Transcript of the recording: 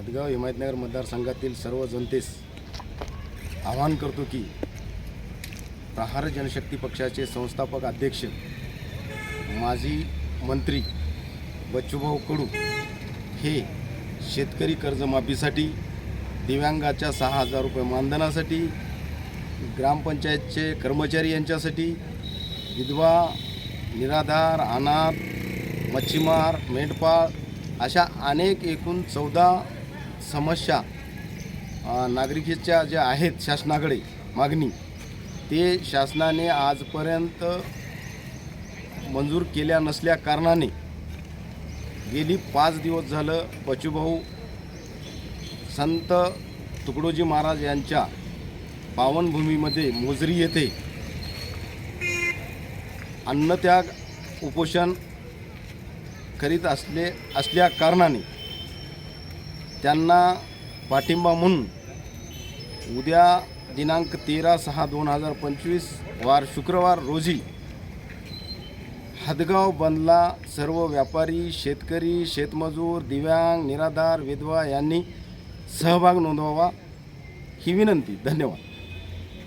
हदगाव हिमायतनगर मतदारसंघातील सर्व जनतेस आवाहन करतो की प्रहार जनशक्ती पक्षाचे संस्थापक अध्यक्ष माजी मंत्री बच्चूभाऊ कडू हे शेतकरी कर्जमाफीसाठी दिव्यांगाच्या सहा हजार रुपये मानधनासाठी ग्रामपंचायतचे कर्मचारी यांच्यासाठी विधवा निराधार अनाथ मच्छीमार मेंढपाळ अशा अनेक एकूण चौदा समस्या नागरिकेच्या ज्या आहेत शासनाकडे मागणी ते शासनाने आजपर्यंत मंजूर केल्या नसल्या कारणाने गेली पाच दिवस झालं बचूभाऊ संत तुकडोजी महाराज यांच्या पावनभूमीमध्ये मोजरी येथे अन्नत्याग उपोषण करीत असले असल्या कारणाने त्यांना पाठिंबा म्हणून उद्या दिनांक तेरा सहा दोन हजार पंचवीस वार शुक्रवार रोजी हदगाव बंदला सर्व व्यापारी शेतकरी शेतमजूर दिव्यांग निराधार विधवा यांनी सहभाग नोंदवावा ही विनंती. धन्यवाद.